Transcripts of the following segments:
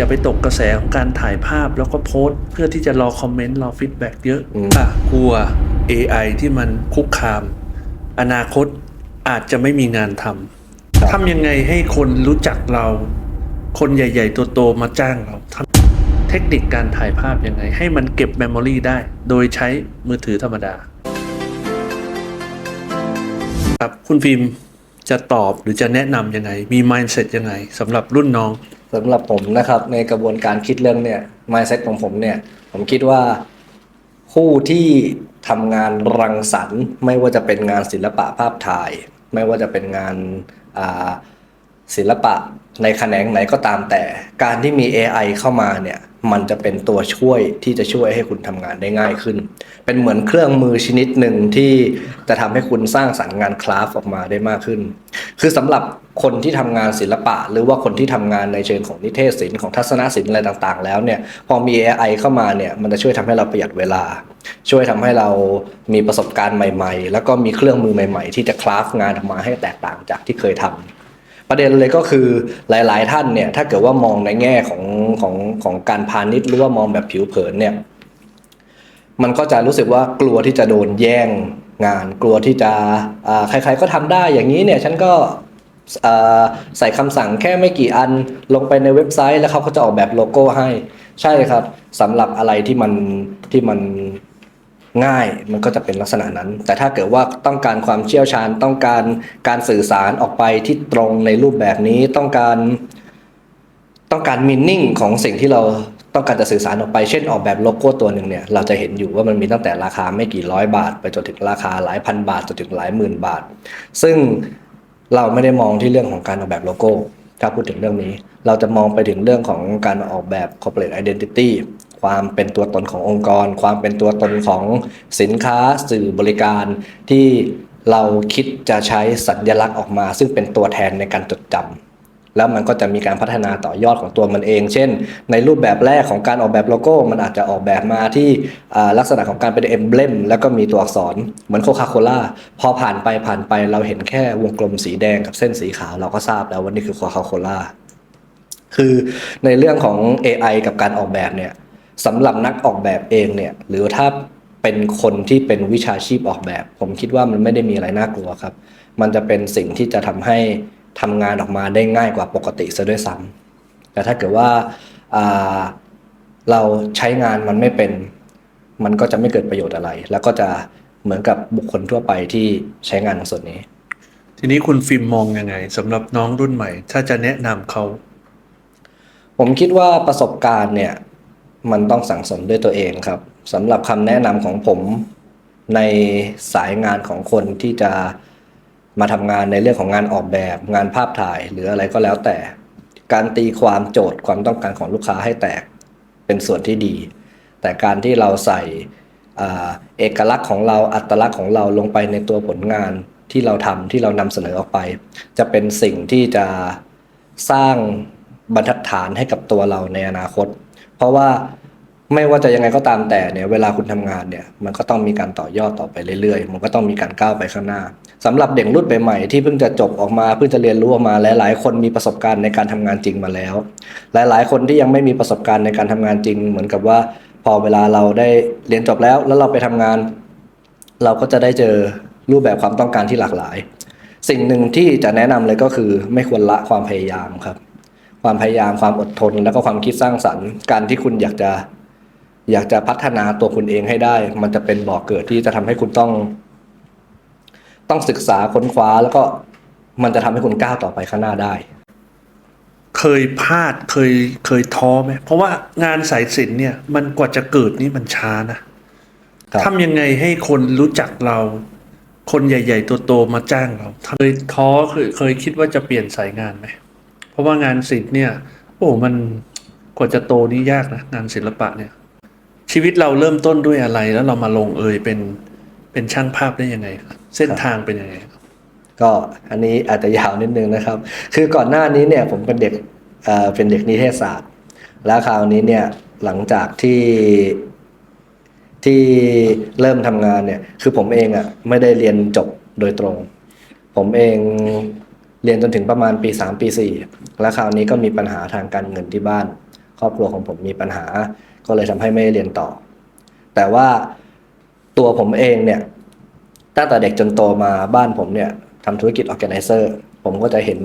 อย่าไปตกกระแสของการถ่ายภาพแล้วก็โพสต์ เพื่อที่จะรอคอมเมนต์รอฟีดแบ็กเยอะอืมอะกลัว AI ที่มันคุกคาม อนาคตอาจจะไม่มีงานทำทำยังไงให้คนรู้จักเรา คนใหญ่ ๆ ตัวโตมาจ้างเราทำเทคนิคการถ่ายภาพยังไง ให้มันเก็บเมมโมรีได้ โดยใช้มือถือธรรมดา ครับคุณฟิล์มจะตอบหรือจะแนะนำยังไง มี mindset ยังไงสำหรับรุ่นน้อง สำหรับผมนะครับ ในกระบวนการคิดเรื่องเนี่ย mindset ของผมเนี่ย ผมคิดว่าผู้ที่ทำงานรังสรรค์ ไม่ว่าจะเป็นงานศิลปะภาพถ่าย ไม่ว่าจะเป็นงานศิลปะในแขนงไหนก็ตามแต่ การที่มี AI เข้ามาเนี่ย มันจะเป็นตัวช่วยที่จะช่วยให้คุณทำงานได้ง่ายขึ้น เป็นเหมือนเครื่องมือชนิดหนึ่งที่จะทำให้คุณสร้างสรรค์งานคราฟออกมาได้มากขึ้น คือสำหรับคนที่ทำงานศิลปะ หรือว่าคนที่ทำงานในเชิงของนิเทศศิลป์ของทัศนศิลป์อะไรต่างๆ แล้วเนี่ยพอมี AI เข้ามาเนี่ยมันจะช่วยทำให้เราประหยัดเวลา ช่วยทำให้เรามีประสบการณ์ใหม่ ๆ แล้วก็มีเครื่องมือใหม่ ๆ ที่จะคราฟงานออกมาให้แตกต่างจากที่เคยทำ ประเด็นเลยก็คือหลาย ๆ ท่านเนี่ยถ้าเกิดว่ามองในแง่ของของของการพาณิชย์หรือว่ามองแบบผิวเผินเนี่ยมันก็จะรู้สึกว่ากลัวที่จะโดนแย่งงาน กลัวที่จะใครๆก็ทำได้อย่างนี้เนี่ยฉันก็ใส่คำสั่งแค่ไม่กี่อันลงไปในเว็บไซต์แล้วเขาก็จะออกแบบโลโก้ให้ ใช่ครับสำหรับอะไรที่มันที่มัน ง่ายมันก็จะเป็นลักษณะนั้น แต่ถ้าเกิดว่าต้องการความเชี่ยวชาญต้องการการสื่อสารออกไปที่ตรงในรูปแบบนี้ต้องการ ต้องการมินนิ่งของสิ่งที่เราต้องการจะสื่อสารออกไปเช่นออกแบบโลโก้ตัวหนึ่งเนี่ยเราจะเห็นอยู่ว่ามันมีตั้งแต่ราคาไม่กี่ร้อยบาท ไปจนถึงราคาหลายพันบาทจนถึงหลายหมื่นบาท ซึ่งเราไม่ได้มองที่เรื่องของการออกแบบโลโก้ถ้าพูดถึงเรื่องนี้ เราจะมองไปถึงเรื่องของการออกแบบ corporate identity ความเป็นตัวตนขององค์กร ความเป็นตัวตนของสินค้าสื่อบริการที่เราคิดจะใช้สัญลักษณ์ออกมา ซึ่งเป็นตัวแทนในการจดจำแล้วมันก็จะมีการพัฒนาต่อยอดของตัวมันเอง เช่น ในรูปแบบแรกของการออกแบบโลโก้ มันอาจจะออกแบบมาที่ลักษณะของการเป็นเอ็มเบลมแล้วก็มีตัวอักษรเหมือนโคคาโคล่าพอผ่านไปผ่านไปเราเห็นแค่วงกลมสีแดงกับเส้นสีขาวเราก็ทราบแล้วว่านี่คือโคคาโคล่าคือในเรื่องของ AI กับการออกแบบเนี่ย สำหรับนักออกแบบเองเนี่ยหรือถ้าเป็นคนที่เป็นวิชาชีพออกแบบ ผมคิดว่ามันไม่ได้มีอะไรน่ากลัวครับ มันจะเป็นสิ่งที่จะทำให้ทำงานออกมาได้ง่ายกว่าปกติซะด้วยซ้ำแต่ถ้าเกิดว่าอ่าเราใช้งานมันไม่เป็น มันก็จะไม่เกิดประโยชน์อะไร แล้วก็จะเหมือนกับบุคคลทั่วไปที่ใช้งานในส่วนนี้ ทีนี้คุณฟิล์มมองยังไงสำหรับน้องรุ่นใหม่ ถ้าจะแนะนำเขา ผมคิดว่าประสบการณ์เนี่ย มันต้องสั่งสมด้วยตัวเองครับสำหรับคำแนะนำของผมในสายงานของคนที่จะมาทำงานในเรื่องของงานออกแบบงานภาพถ่าย หรืออะไรก็แล้วแต่ การตีความโจทย์ความต้องการของลูกค้าให้แตกเป็นส่วนที่ดี แต่การที่เราใส่เอกลักษณ์ของเราอัตลักษณ์ของเราลงไปในตัวผลงานที่เราทำที่เรานำเสนอออกไป จะเป็นสิ่งที่จะสร้างบรรทัดฐานให้กับตัวเราในอนาคต เพราะว่าไม่ว่าจะยังไงก็ตามแต่เนี่ยเวลาคุณทำงานเนี่ยมันก็ต้องมีการต่อยอดต่อไปเรื่อยๆ มันก็ต้องมีการก้าวไปข้างหน้าสำหรับเด็กรุ่นใหม่ๆที่เพิ่งจะจบออกมาเพิ่งจะเรียนรู้ออกมาหลายๆคนมีประสบการณ์ในการทำงานจริงมาแล้ว หลายๆ คนที่ยังไม่มีประสบการณ์ในการทำงานจริง เหมือนกับว่า พอเวลาเราได้เรียนจบแล้ว แล้วเราไปทำงาน เราก็จะได้เจอรูปแบบความต้องการที่หลากหลาย สิ่งหนึ่งที่จะแนะนำเลยก็คือไม่ควรละความพยายามครับ ความพยายามความอดทน แล้วก็ความคิดสร้างสรรค์ การที่คุณอยากจะ อยากจะพัฒนาตัวคุณเองให้ได้ มันจะเป็นบ่อกเกิดที่จะทำให้คุณต้อง ต้องศึกษาค้นคว้าแล้วก็มันจะทำให้คุณก้าวต่อไปข้างหน้าได้ เคยพลาดเคยเคยท้อไหมเพราะว่างานสายศิลป์เนี่ย มันกว่าจะเกิดนี่มันช้านะครับทำยังไงให้คนรู้จักเรา คนใหญ่ ๆ ตัวโตมาจ้างเราเคยท้อเคยเคยคิดว่าจะเปลี่ยนสายงานไหม เพราะว่างานศิลป์เนี่ย โอ้มันกว่าจะโตนี่ยากนะงานศิลปะเนี่ย ชีวิตเราเริ่มต้นด้วยอะไร แล้วเรามาลงเอยเป็นเป็นช่างภาพได้ยังไงครับเส้นทางเป็นยังไงครับก็อันนี้อาจจะยาวนิดนึงนะครับ คือก่อนหน้านี้เนี่ยผมเป็นเด็กเอ่อเป็นเด็กนิเทศศาสตร์ แล้วคราวนี้เนี่ยหลังจากที่ที่เริ่มทำงานเนี่ย คือผมเองอะ่ะไม่ได้เรียนจบโดยตรง ผมเอง เรียนจนถึงประมาณปี 3 ปี 4 แล้วคราวนี้ก็มีปัญหาทางการเงินที่บ้าน ครอบครัวของผมมีปัญหา ก็เลยทำให้ไม่ได้เรียนต่อ แต่ว่าตัวผมเองเนี่ยตั้งแต่เด็กจนโตมาบ้านผมเนี่ยทำธุรกิจ organizer ผมก็จะเห็น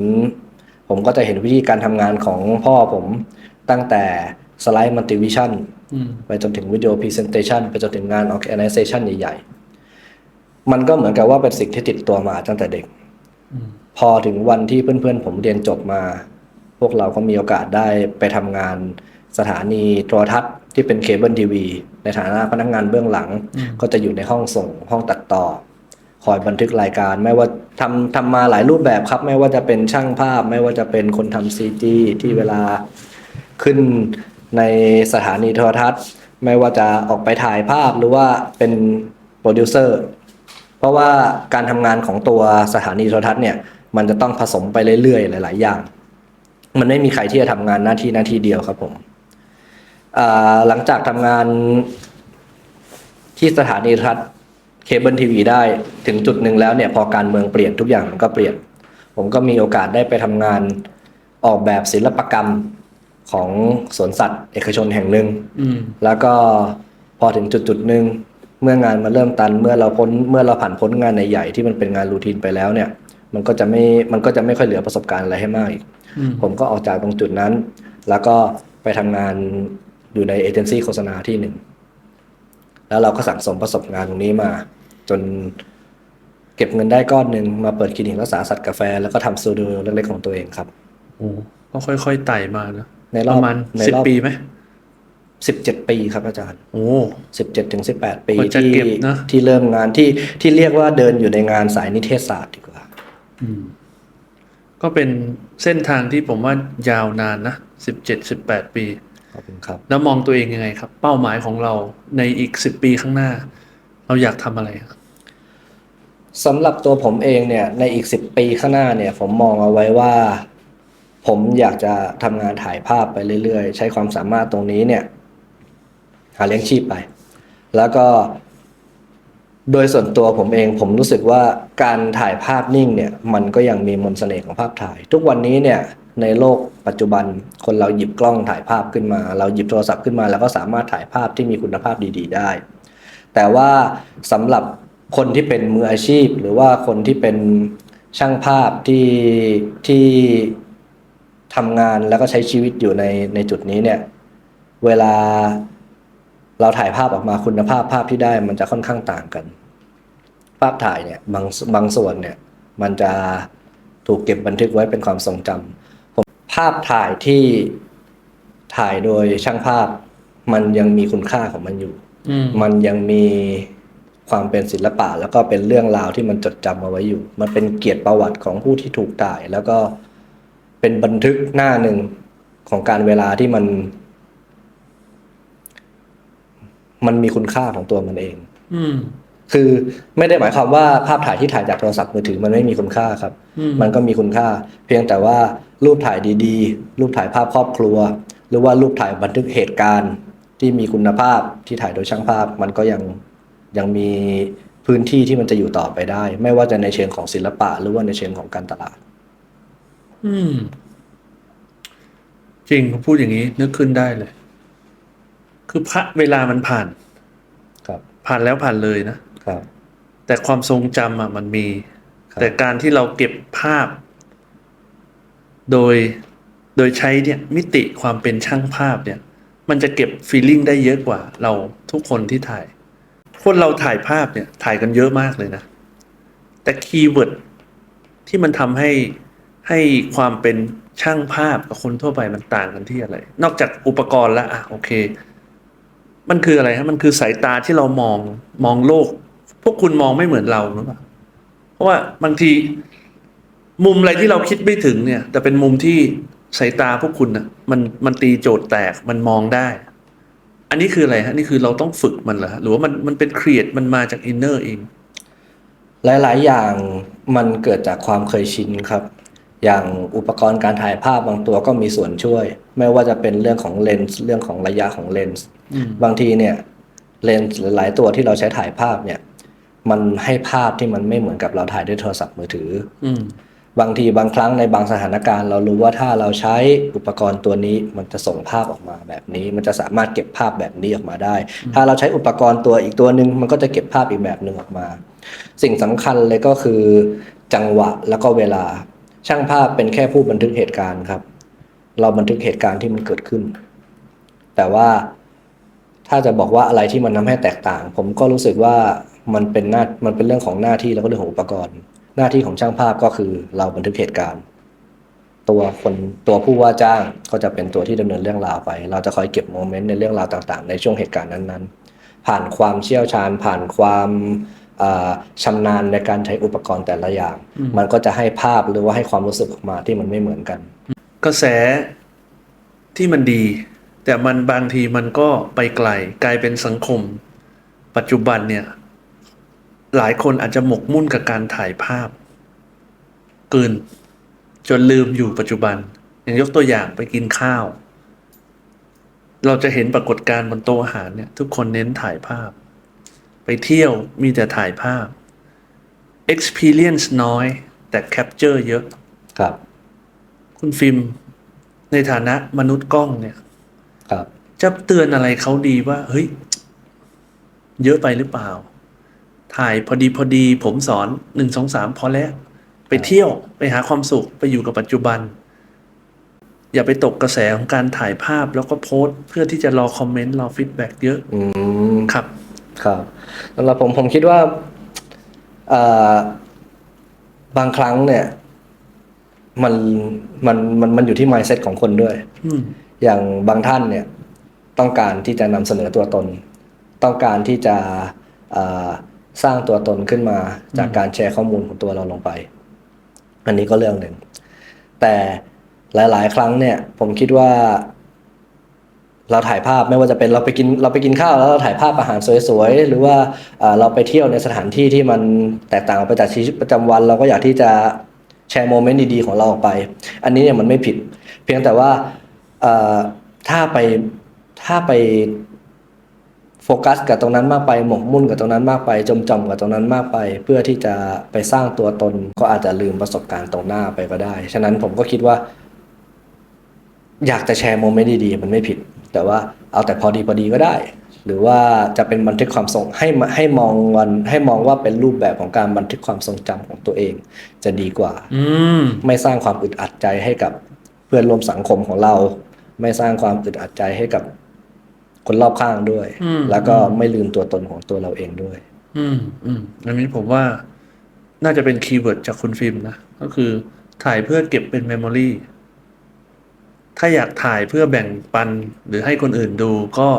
ผมก็จะเห็นวิธีการทำงานของพ่อผมตั้งแต่สไลด์มัลติวิชั่นอืมไปจนถึงวิดีโอพรีเซนเตชันไปจนถึงงาน organization ใหญ่ๆ มันก็เหมือนกับว่าเป็นสิ่งที่ติดตัวมาตั้งแต่เด็กอืม พอถึงวันที่เพื่อนๆ ผมเรียนจบมา พวกเราก็มีโอกาสได้ไปทำงานสถานีโทรทัศน์ที่เป็นเคเบิลทีวีในฐานะพนักงานเบื้องหลัง ก็จะอยู่ในห้องส่งห้องตัดต่อ คอยบันทึกรายการไม่ว่าทำทำมาหลายรูปแบบครับ ไม่ว่าจะเป็นช่างภาพ ไม่ว่าจะเป็นคนทำซีจีที่เวลาขึ้นในสถานีโทรทัศน์ ไม่ว่าจะออกไปถ่ายภาพหรือว่าเป็นโปรดิวเซอร์เพราะว่าการทำงานของตัวสถานีโทรทัศน์เนี่ย มันจะต้องผสมไปเรื่อยๆ หลาย ๆ อย่าง มันไม่มีใครที่จะทำงานหน้าที่หน้าที่เดียวครับผมอ่าหลังจากทำงานที่สถานีโทรทัศน์เคเบิลทีวีได้ถึงจุดหนึ่งแล้วเนี่ยพอการเมืองเปลี่ยนทุกอย่างมันก็เปลี่ยน ผมก็มีโอกาสได้ไปทำงานออกแบบศิลปกรรมของสวนสัตว์ เอกชนแห่งหนึ่งอืมแล้วก็พอถึงจุดจุดๆหนึ่งเมื่องานมาเริ่มตันเมื่อเราพ้นเมื่อเราผ่านพ้นงานใหญ่ๆที่มันเป็นงานรูทีนไปแล้วเนี่ย มันก็จะไม่มันก็จะไม่ค่อยเหลือประสบการณ์อะไรให้มากอีกอืมผมก็ออกจากตรงจุดนั้น แล้วก็ไปทำงานอยู่ในเอเจนซี่โฆษณาที่หนึ่งแล้วเราก็สั่งสมประสบการณ์ตรงนี้มา จนเก็บเงินได้ก้อนหนึ่งมาเปิดคลินิกรักษาสัตว์กาแฟ แล้วก็ทำสตูดิโอเล็กๆของตัวเองครับโอ้ก็ค่อยๆไต่มานะในรปอบระมาณในสิบรอบปีไหมสิบเจ็ดปีครับอาจารย์ โอ้สิบเจ็ดถึงสิบแปดปีกว่าจะที่เก็บนะที่เริ่มงานที่ที่เรียกว่าเดินอยู่ในงานสายนิเทศศาสตร์ดี กว่าอืมก็เป็นเส้นทางที่ผมว่ายาวนานนะสิบเจ็ดสิบแปดปีขอบคุณครับ แล้วมองตัวเองยังไงครับ เป้าหมายของเราในอีกสิบปีข้างหน้า เราอยากทำอะไรครับสำหรับตัวผมเองเนี่ยในอีกสิบปีข้างหน้าเนี่ย ผมมองเอาไว้ว่า ผมอยากจะทำงานถ่ายภาพไปเรื่อยๆ ใช้ความสามารถตรงนี้เนี่ย หาเลี้ยงชีพไป แล้วก็ โดยส่วนตัวผมเองผมรู้สึกว่าการถ่ายภาพนิ่งเนี่ยมันก็ยังมีมนต์เสน่ห์ของภาพถ่าย ทุกวันนี้เนี่ยในโลกปัจจุบันคนเราหยิบกล้องถ่ายภาพขึ้นมา เราหยิบโทรศัพท์ขึ้นมา แล้วก็สามารถถ่ายภาพที่มีคุณภาพดี ๆ ได้ แต่ว่าสำหรับคนที่เป็นมืออาชีพ หรือว่าคนที่เป็นช่างภาพที่ที่ทำงานแล้วก็ใช้ชีวิตอยู่ในในจุดนี้เนี่ยเวลา เราถ่ายภาพออกมาคุณภาพภาพที่ได้มันจะค่อนข้างต่างกัน ภาพถ่ายเนี่ยบางบางส่วนเนี่ยมันจะถูกเก็บบันทึกไว้เป็นความทรงจำผมภาพถ่ายที่ถ่ายโดยช่างภาพ มันยังมีคุณค่าของมันอยู่อืมมันยังมีความเป็นศิลปะ แล้วก็เป็นเรื่องราวที่มันจดจำเอาไว้อยู่ มันเป็นเกียรติประวัติของผู้ที่ถูกถ่าย แล้วก็เป็นบันทึกหน้าหนึ่งของการเวลาที่มัน มันมีคุณค่าของตัวมันเอง อืม คือไม่ได้หมายความว่าภาพถ่ายที่ถ่ายจากโทรศัพท์มือถือมันไม่มีคุณค่าครับ อืม มันก็มีคุณค่า เพียงแต่ว่ารูปถ่ายดีๆ รูปถ่ายภาพครอบครัว หรือว่ารูปถ่ายบันทึกเหตุการณ์ที่มีคุณภาพที่ถ่ายโดยช่างภาพ มันก็ยังยังมีพื้นที่ที่มันจะอยู่ต่อไปได้ ไม่ว่าจะในเชิงของศิลปะ หรือว่าในเชิงของการตลาด อืม จริงผมพูดอย่างนี้นึกขึ้นได้เลย คือพระเวลามันผ่าน ครับ ผ่านแล้วผ่านเลยนะครับ แต่ความทรงจำอะมันมี ครับ แต่การที่เราเก็บภาพ โดยโดยใช้เนี่ยมิติความเป็นช่างภาพเนี่ย มันจะเก็บฟีลลิ่งได้เยอะกว่า เราทุกคนที่ถ่าย คนเราถ่ายภาพเนี่ยถ่ายกันเยอะมากเลยนะ แต่คีย์เวิร์ดที่มันทำให้ให้ความเป็นช่างภาพกับคนทั่วไปมันต่างกันที่อะไร นอกจากอุปกรณ์แล้วอะโอเค มันคืออะไรฮะมันคือสายตาที่เรามองมองโลก พวกคุณมองไม่เหมือนเราหรือเปล่าเพราะว่าบางที มุมอะไรที่เราคิดไม่ถึงเนี่ย แต่เป็นมุมที่สายตาพวกคุณน่ะมันมันตีโจทย์แตกมันมองได้ อันนี้คืออะไรฮะนี่คือเราต้องฝึกมันเหรอหรือว่ามันมันเป็นเครีเอทมันมาจากอินเนอร์เองหลาย ๆ อย่างมันเกิดจากความเคยชินครับ อย่างอุปกรณ์การถ่ายภาพบางตัวก็มีส่วนช่วย ไม่ว่าจะเป็นเรื่องของเลนส์เรื่องของระยะของเลนส์ บางทีเนี่ยเลนส์หลายๆตัวที่เราใช้ถ่ายภาพเนี่ย มันให้ภาพที่มันไม่เหมือนกับเราถ่ายด้วยโทรศัพท์มือถือ อืมบางทีบางครั้งในบางสถานการณ์เรารู้ว่าถ้าเราใช้อุปกรณ์ตัวนี้มันจะส่งภาพออกมาแบบนี้ มันจะสามารถเก็บภาพแบบนี้ออกมาได้ ถ้าเราใช้อุปกรณ์ตัวอีกตัวหนึ่งมันก็จะเก็บภาพอีกแบบหนึ่งออกมา สิ่งสำคัญเลยก็คือ จังหวะแล้วก็เวลา ช่างภาพเป็นแค่ผู้บันทึกเหตุการณ์ครับ เราบันทึกเหตุการณ์ที่มันเกิดขึ้น แต่ว่า ถ้าจะบอกว่าอะไรที่มันทำให้แตกต่าง ผมก็รู้สึกว่ามันเป็นหน้ามันเป็นเรื่องของหน้าที่แล้วก็เรื่องของอุปกรณ์ หน้าที่ของช่างภาพก็คือเราบันทึกเหตุการณ์ ตัวคนตัวผู้ว่าจ้างก็จะเป็นตัวที่ดำเนินเรื่องราวไป เราจะคอยเก็บโมเมนต์ในเรื่องราวต่าง ๆ ในช่วงเหตุการณ์นั้นๆ ผ่านความเชี่ยวชาญ ผ่านความเอ่อชำนาญในการใช้อุปกรณ์แต่ละอย่าง มันก็จะให้ภาพหรือว่าให้ความรู้สึกออกมาที่มันไม่เหมือนกัน กระแสที่มันดี แต่มันบางทีมันก็ไปไกลกลายเป็นสังคม ปัจจุบันเนี่ย หลายคนอาจจะหมกมุ่นกับการถ่ายภาพเกินจนลืมอยู่ปัจจุบัน อย่างยกตัวอย่างไปกินข้าว เราจะเห็นปรากฏการณ์บนโต๊ะอาหารเนี่ย ทุกคนเน้นถ่ายภาพ ไปเที่ยวมีแต่ถ่ายภาพ experience น้อย แต่ capture เยอะ ครับ คุณฟิล์มในฐานะมนุษย์กล้องเนี่ย ครับจะเตือนอะไรเขาดีว่า เฮ้ย เยอะไปหรือเปล่า ถ่ายพอดีพอดี ผมสอนหนึ่งสองสามพอแล้ว ไปเที่ยวไปหาความสุขไปอยู่กับปัจจุบัน อย่าไปตกกระแสของการถ่ายภาพแล้วก็โพสต์เพื่อที่จะรอคอมเมนต์รอฟีดแบ็กเยอะอืมครับ ครับสำหรับผมผมคิดว่าเอ่อบางครั้งเนี่ย มันมันมันมันอยู่ที่ mindset ของคนด้วย อืม อย่างบางท่านเนี่ยต้องการที่จะนำเสนอตัวตน ต้องการที่จะสร้างตัวตนขึ้นมาจากการแชร์ข้อมูลของตัวเราลงไป อันนี้ก็เรื่องหนึ่ง แต่หลาย ๆ ครั้งเนี่ย ผมคิดว่า เราถ่ายภาพไม่ว่าจะเป็นเราไปกินเราไปกินข้าวแล้วเราถ่ายภาพอาหารสวย ๆ หรือว่าเราไปเที่ยวในสถานที่ที่มันแตกต่างออกไปจากชีวิตประจำวัน เราก็อยากที่จะแชร์โมเมนต์ดี ๆ ของเราออกไป อันนี้เนี่ยมันไม่ผิด เพียงแต่ว่า ถ้าไปถ้าไปโฟกัสกับตรงนั้นมากไปหมกมุ่นกับตรงนั้นมากไป จมจอมกับตรงนั้นมากไป เพื่อที่จะไปสร้างตัวตนก็อาจจะลืมประสบการณ์ตรงหน้าไปก็ได้ ฉะนั้นผมก็คิดว่า อยากจะแชร์โมเมนต์ดีๆมันไม่ผิด แต่ว่าเอาแต่พอดีพอดีก็ได้ หรือว่าจะเป็นบันทึกความทรงให้มาให้มองวันให้มองว่าเป็นรูปแบบของการบันทึกความทรงจำของตัวเอง จะดีกว่า อืมไม่สร้างความอึดอัดใจให้กับเพื่อนร่วมสังคมของเรา ไม่สร้างความอึดอัดใจให้กับคนรอบข้างด้วยอืมแล้วก็ไม่ลืมตัวตนของตัวเราเองด้วย อืมอืมอันนี้ผมว่าน่าจะเป็นคีย์เวิร์ดจากคุณฟิล์มนะ ก็คือถ่ายเพื่อเก็บเป็นเมมโมรีถ้าอยากถ่ายเพื่อแบ่งปันหรือให้คนอื่นดูก็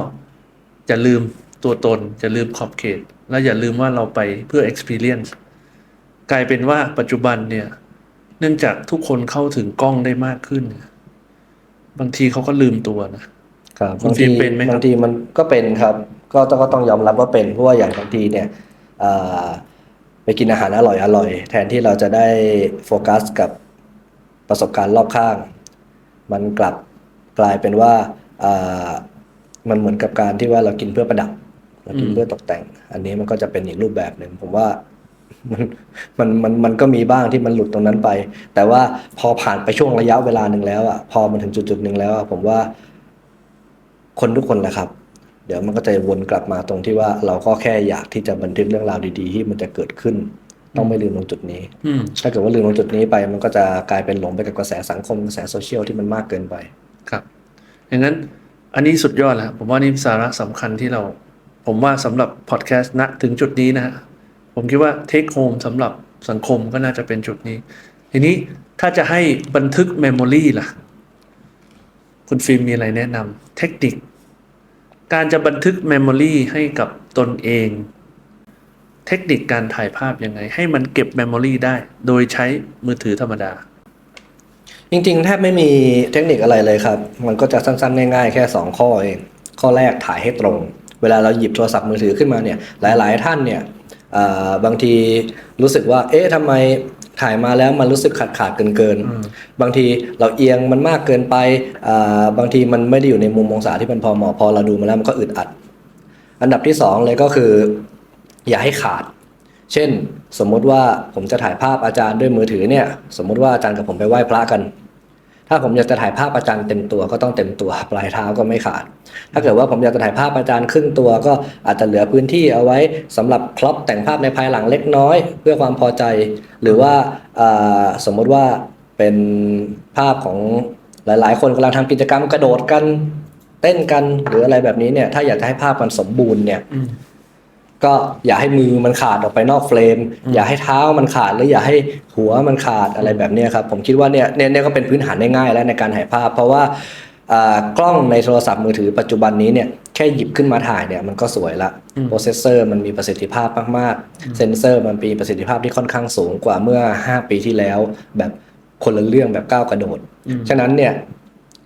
จะลืมตัวตน จะลืมขอบเขต และอย่าลืมว่าเราไปเพื่อ experience กลายเป็นว่าปัจจุบันเนี่ย เนื่องจากทุกคนเข้าถึงกล้องได้มากขึ้นเนี่ย บางทีเขาก็ลืมตัวนะครับคุณบางฟิทีล์มเป็นไหมครับบางทีมันก็เป็นครับ ก็ต้องก็ต้องยอมรับว่าเป็นเพราะว่าอย่างบางทีเนี่ยเอ่อไปกินอาหารอร่อยอร่อยแทนที่เราจะได้โฟกัสกับประสบการณ์รอบข้าง มันกลับกลายเป็นว่าเอ่อมันเหมือนกับการที่ว่าเรากินเพื่อประดับเรากินอืมเพื่อตกแต่ง อันนี้มันก็จะเป็นอีกรูปแบบหนึ่งผมว่า มันมันมันมันก็มีบ้างที่มันหลุดตรงนั้นไป แต่ว่าพอผ่านไปช่วงระยะเวลาหนึ่งแล้วอะพอมันถึงจุดจุดๆหนึ่งแล้วอะผมว่า คนทุกคนแหละครับ เดี๋ยวมันก็จะวนกลับมาตรงที่ว่าเราก็แค่อยากที่จะบันทึกเรื่องราวดีๆ ที่มันจะเกิดขึ้น ต้องไม่ลืมตรงจุดนี้อืมถ้าเกิดว่าลืมตรงจุดนี้ไปมันก็จะกลายเป็นหลงไปกับกระแสสังคมกระแสโซเชียลที่มันมากเกินไปครับอย่างนั้นอันนี้สุดยอดแล้วผมว่านี่สาระสำคัญที่เรา ผมว่าสำหรับพอดแคสต์ณถึงจุดนี้นะฮะ ผมคิดว่าเทคโฮมสำหรับสังคมก็น่าจะเป็นจุดนี้ ทีนี้ถ้าจะให้บันทึกเมมโมรีล่ะ คุณฟิล์มมีอะไรแนะนำเทคนิค การจะบันทึกเมมโมรีให้กับตนเอง เทคนิคการถ่ายภาพยังไง ให้มันเก็บเมมโมรีได้ โดยใช้มือถือธรรมดา จริงๆ แทบไม่มีเทคนิคอะไรเลยครับ มันก็จะสั้นๆ ง่ายๆ แค่ 2 ข้อเอง ข้อแรกถ่ายให้ตรง เวลาเราหยิบโทรศัพท์มือถือขึ้นมาเนี่ย หลายๆ ท่านเนี่ย บางทีรู้สึกว่า เอ๊ะทำไมถ่ายมาแล้วมันรู้สึกขาดขาดเกินเกินๆอืมบางทีเราเอียงมันมากเกินไปอ่าบางทีมันไม่ได้อยู่ในมุมองศาที่มันพอเหมาะพอเราดูมาแล้วมันก็อึดอัด อันดับที่สองเลยก็คือ อย่าให้ขาด เช่น สมมุติว่าผมจะถ่ายภาพอาจารย์ด้วยมือถือเนี่ย สมมุติว่าอาจารย์กับผมไปไหว้พระกัน ถ้าผมอยากจะถ่ายภาพอาจารย์เต็มตัวก็ต้องเต็มตัว ปลายเท้าก็ไม่ขาด ถ้าเกิดว่าผมอยากจะถ่ายภาพอาจารย์ครึ่งตัว ก็อาจจะเหลือพื้นที่เอาไว้สำหรับครอปแต่งภาพในภายหลังเล็กน้อย เพื่อความพอใจ หรือว่าสมมติว่าเป็นภาพของหลาย ๆ คนกำลังทำกิจกรรมกระโดดกันเต้นกันหรืออะไรแบบนี้เนี่ย ถ้าอยากจะให้ภาพมันสมบูรณ์เนี่ย ก็อย่าให้มือมันขาดออกไปนอกเฟรม อย่าให้เท้ามันขาดหรืออย่าให้หัวมันขาดอะไรแบบเนี้ยครับผมคิดว่าเนี่ยเนี่ยเนี่ยก็เป็นพื้นฐานได้ง่ายแล้วในการถ่ายภาพ เพราะว่าอ่ากล้องในโทรศัพท์มือถือปัจจุบันนี้เนี่ยแค่หยิบขึ้นมาถ่ายเนี่ยมันก็สวยละโปรเซสเซอร์มันมีประสิทธิภาพมากๆ เซนเซอร์มันมีประสิทธิภาพที่ค่อนข้างสูงกว่าเมื่อ 5 ปีที่แล้วแบบคนละเรื่องแบบก้าวกระโดด ฉะนั้นเนี่ย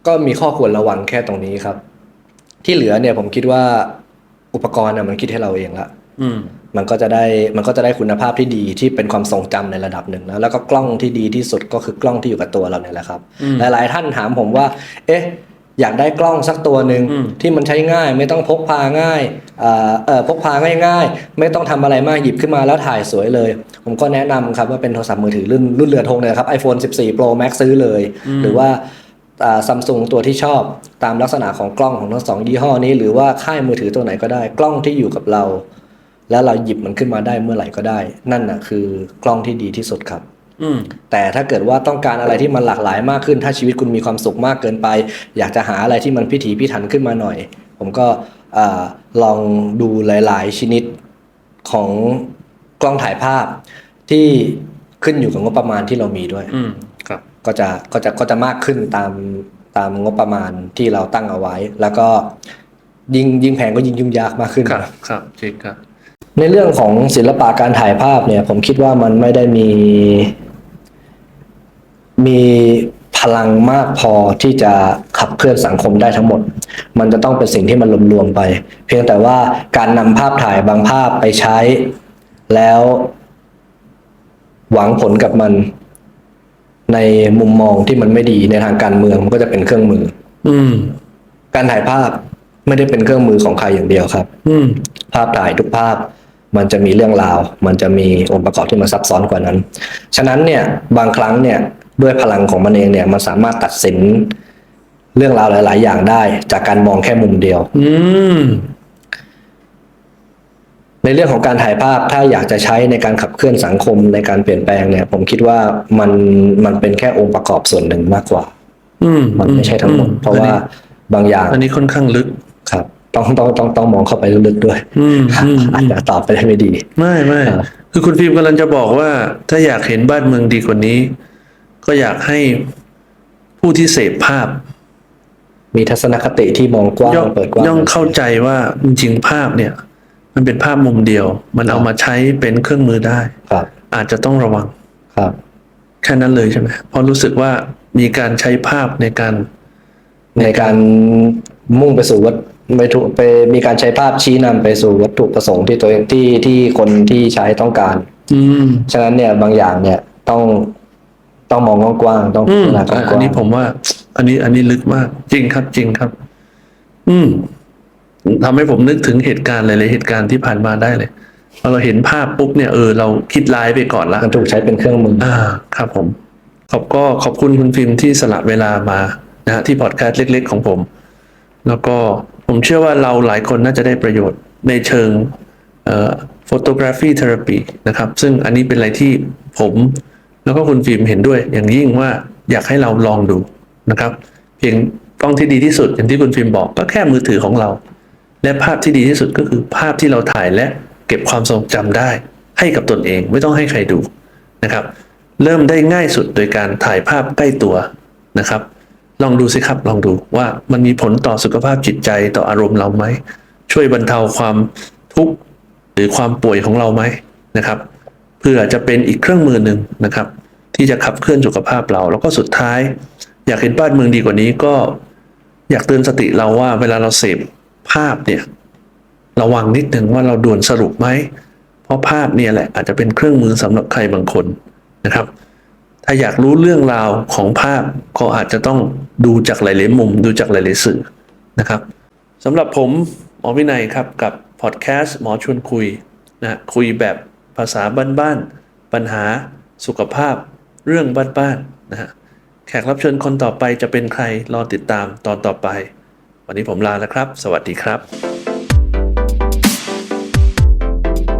ก็มีข้อควรระวังแค่ตรงนี้ครับ ที่เหลือเนี่ยผมคิดว่าอุปกรณ์น่ะมันคิดให้เราเองละอื มมันก็จะได้มันก็จะได้คุณภาพที่ดีที่เป็นความทรงจำในระดับหนึ่งนะแล้วก็กล้องที่ดีที่สุดก็คือกล้องที่อยู่กับตัวเราเนี่ยแหละครับอืมหลาย ๆ ท่านถามผมว่า เอ๊ะ อยากได้กล้องสักตัวหนึ่งอืมที่มันใช้ง่าย ไม่ต้องพกพาง่ายเอ่อเออพกพาง่าย ๆ ไม่ต้องทำอะไรมากหยิบขึ้นมาแล้วถ่ายสวยเลย ผมก็แนะนำครับว่าเป็นโทรศัพท์มือถือรุ่นรุ่นเรือธงเลยครับ iPhone 14 Pro Max ซื้อเลย หรือว่าซัมซุงตัวที่ชอบตามลักษณะของกล้องของทั้งสองยี่ห้อนี้ หรือว่าค่ายมือถือตัวไหนก็ได้กล้องที่อยู่กับเรา แล้วเราหยิบมันขึ้นมาได้เมื่อไหร่ก็ได้ นั่นน่ะคือกล้องที่ดีที่สุดครับอืมแต่ถ้าเกิดว่าต้องการอะไรที่มันหลากหลายมากขึ้น ถ้าชีวิตคุณมีความสุขมากเกินไป อยากจะหาอะไรที่มันพิถีพิถันขึ้นมาหน่อย ผมก็อาลองดูหลาย ๆ ชนิดของกล้องถ่ายภาพที่ขึ้นอยู่กับงบประมาณที่เรามีด้วยอืมครับก็จะก็จะก็จะมากขึ้นตามตามงบประมาณที่เราตั้งเอาไว้ แล้วก็ยิ่งยิ่งแพงก็ยิ่งยุ่งยากมากขึ้นครับ ครับจริงครับ ในเรื่องของศิลปะการถ่ายภาพเนี่ยผมคิดว่ามันไม่ได้มี มีพลังมากพอที่จะขับเคลื่อนสังคมได้ทั้งหมด มันจะต้องเป็นสิ่งที่มันรวมๆไป เพียงแต่ว่าการนำภาพถ่ายบางภาพไปใช้ แล้ว หวังผลกับมัน ในมุมมองที่มันไม่ดีในทางการเมืองมันก็จะเป็นเครื่องมือ อืม การถ่ายภาพไม่ได้เป็นเครื่องมือของใครอย่างเดียวครับ อืม ภาพถ่ายทุกภาพ มันจะมีเรื่องราว มันจะมีองค์ประกอบที่มันซับซ้อนกว่านั้น ฉะนั้นเนี่ยบางครั้งเนี่ยด้วยพลังของมันเองเนี่ยมันสามารถตัดสินเรื่องราวหลาย ๆ อย่างได้ จากการมองแค่มุมเดียว อืมในเรื่องของการถ่ายภาพถ้าอยากจะใช้ในการขับเคลื่อนสังคมในการเปลี่ยนแปลงเนี่ย ผมคิดว่ามันมันเป็นแค่องค์ประกอบส่วนหนึ่งมากกว่า อืมมันไม่ใช่ทั้งหมดอืเพราะว่าบางอย่าง อันนี้ค่อนข้างลึกครับ ต้องต้องต้องต้องมองเข้าไปลึกๆด้วยอืมอืมอาจจะตอบไปได้ไม่ดี ไม่ไม่ครับคือคุณฟิล์มกำลังจะบอกว่า ถ้าอยากเห็นบ้านเมืองดีกว่านี้ ก็อยากให้ผู้ที่เสพภาพ มีทัศนคติที่มองกว้างย่อมเปิดกว้างย่อมเข้าใจว่าจริงๆภาพเนี่ย มันเป็นภาพมุมเดียว มันเอามาใช้เป็นเครื่องมือได้ครับ อาจจะต้องระวังครับ แค่นั้นเลยใช่ไหมเพราะรู้สึกว่ามีการใช้ภาพในการในการมุ่งไปสู่วัต ไปถูกไปมีการใช้ภาพชี้นำไปสู่วัตถุประสงค์ที่ตัวเองที่ที่คนที่ใช้ต้องการ อืม ฉะนั้นเนี่ยบางอย่างเนี่ยต้องต้องมองกว้างๆต้องอืพิมจารณากว้างๆอันนี้ผมว่า อันนี้ อันนี้ลึกมาก จริงครับ จริงครับ อืมทำให้ผมนึกถึงเหตุการณ์หลายๆเหตุการณ์ที่ผ่านมาได้เลยพอเราเห็นภาพปุ๊บเนี่ยเออเราคิดร้ายไปก่อนละ มันถูกใช้เป็นเครื่องมือ อ่าครับผม ขอบก็ขอบคุณคุณฟิล์มที่สละเวลามานะฮะที่พอดแคสต์เล็ก ๆ ของผม แล้วก็ ผมเชื่อว่าเราหลายคนน่าจะได้ประโยชน์ในเชิงเอ่อ photography therapy นะครับ ซึ่งอันนี้เป็นอะไรที่ผมแล้วก็คุณฟิล์มเห็นด้วย อย่างยิ่งว่าอยากให้เราลองดูนะครับ เพียงกล้องที่ดีที่สุดอย่างที่คุณฟิล์มบอกก็แค่มือถือของเรา และภาพที่ดีที่สุดก็คือภาพที่เราถ่ายและเก็บความทรงจำได้ ให้กับตนเองไม่ต้องให้ใครดูนะครับ เริ่มได้ง่ายสุดโดยการถ่ายภาพใกล้ตัวนะครับ ลองดูสิครับ ลองดูว่ามันมีผลต่อสุขภาพจิตใจต่ออารมณ์เราไหม ช่วยบรรเทาความทุกข์หรือความป่วยของเราไหมนะครับ เพื่อจะเป็นอีกเครื่องมือหนึ่งนะครับ ที่จะขับเคลื่อนสุขภาพเรา แล้วก็สุดท้าย อยากเห็นบ้านเมืองดีกว่านี้ก็อยากเตือนสติเราว่าเวลาเราเสพภาพเนี่ยระวังนิดหนึ่งว่าเราด่วนสรุปไหม เพราะภาพเนี่ยแหละอาจจะเป็นเครื่องมือสำหรับใครบางคนนะครับ ถ้าอยากรู้เรื่องราวของภาพก็อาจจะต้องดูจากหลายๆมุม ดูจากหลายๆสื่อนะครับสำหรับผมหมอวินัยครับกับพอดแคสต์หมอชวนคุยนะคุยแบบภภาษาบ้านๆปัญหาสุขภาพเรื่องบ้านๆนะฮะแขกรับเชิญคนต่อไปจะเป็นใครรอติดตามตอนต่อไป วันนี้ผมลาแล้วครับ สวัสดีครับ